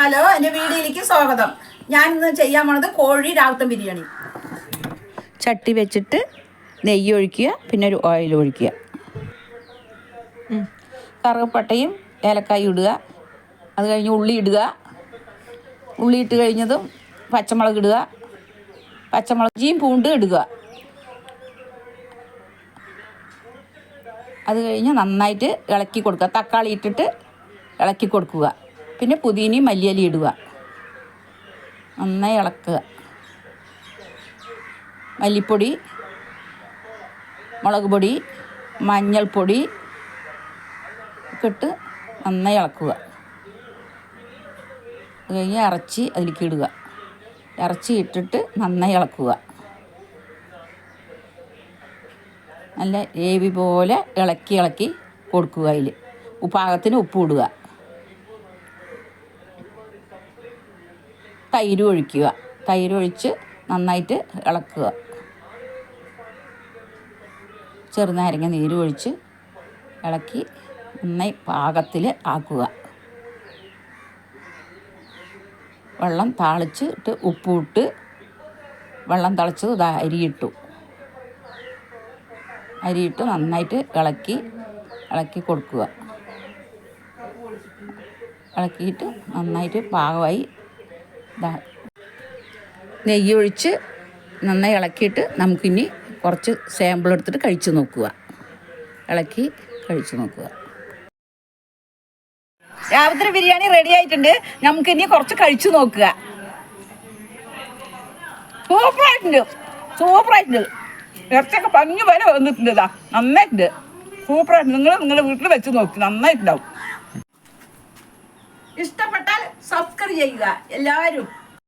Hello എന്റെ വീഡിയോയിലേക്ക് സ്വാഗതം. ഞാൻ ഇന്ന് ചെയ്യാൻ പോണത് കോഴി രാവത്തം ബിരിയാണി. ചട്ടി വെച്ചിട്ട് നെയ്യ് ഒഴിക്കുക പിന്നെ ഒരു ഓയിൽ ഒഴിക്കുക. കറുവപ്പട്ടയും ഏലക്കായും ഇടുക. അത് കഴിഞ്ഞ് ഉള്ളി ഇടുക. ഉള്ളി ഇട്ട് കഴിഞ്ഞതും പച്ചമുളക് ഇടുക. പച്ചമുളകിയും പൂണ്ട് ഇടുക. അത് കഴിഞ്ഞ് നന്നായിട്ട് ഇളക്കി കൊടുക്കുക. തക്കാളി ഇട്ടിട്ട് ഇളക്കി കൊടുക്കുക. പിന്നെ പുതിനയും മല്ലിയലി ഇടുക. നന്നായി ഇളക്കുക. മല്ലിപ്പൊടി മുളക് പൊടി മഞ്ഞൾപ്പൊടി ഒക്കെ ഇട്ട് നന്നായി ഇളക്കുക. അത് കഴിഞ്ഞ് ഇറച്ചി അതിലേക്ക് ഇടുക. ഇറച്ചി ഇട്ടിട്ട് നന്നായി ഇളക്കുക. നല്ല ഏവി പോലെ ഇളക്കി ഇളക്കി കൊടുക്കുക അതിൽ പാകത്തിന് ഉപ്പ് ഇടുക. തൈര് ഒഴിക്കുക. തൈര് ഒഴിച്ച് നന്നായിട്ട് ഇളക്കുക. ചെറുനാരങ്ങ നീര് ഒഴിച്ച് ഇളക്കി നന്നായി പാകത്തിൽ ആക്കുക. വെള്ളം താളിച്ചിട്ട് ഉപ്പ് ഇട്ട് വെള്ളം തിളച്ചത് ഇതാ അരിയിട്ടു. അരിയിട്ട് നന്നായിട്ട് ഇളക്കി ഇളക്കി കൊടുക്കുക. ഇളക്കിയിട്ട് നന്നായിട്ട് പാകമായി നെയ്യൊഴിച്ച് നന്നായി ഇളക്കിയിട്ട് നമുക്കിനി കുറച്ച് സാമ്പിൾ എടുത്തിട്ട് കഴിച്ചു നോക്കുക. ഇളക്കി കഴിച്ചു നോക്കുക. രാവിലത്തെ ബിരിയാണി റെഡി ആയിട്ടുണ്ട്. നമുക്ക് ഇനി കുറച്ച് കഴിച്ചു നോക്കുക. സൂപ്പറായിട്ടുണ്ട് സൂപ്പറായിട്ടുണ്ട് ഇറച്ചൊക്കെ പഞ്ഞു പോലെ വന്നിട്ടുണ്ട് ഇതാ. നന്നായിട്ടുണ്ട്. സൂപ്പറായിട്ട് നിങ്ങൾ നിങ്ങളുടെ വീട്ടിൽ വെച്ച് നോക്കി. നന്നായിട്ടുണ്ടാവും. ഇഷ്ടപ്പെട്ടാൽ സബ്സ്ക്രൈബ് ചെയ്യുക. എല്ലാവരും.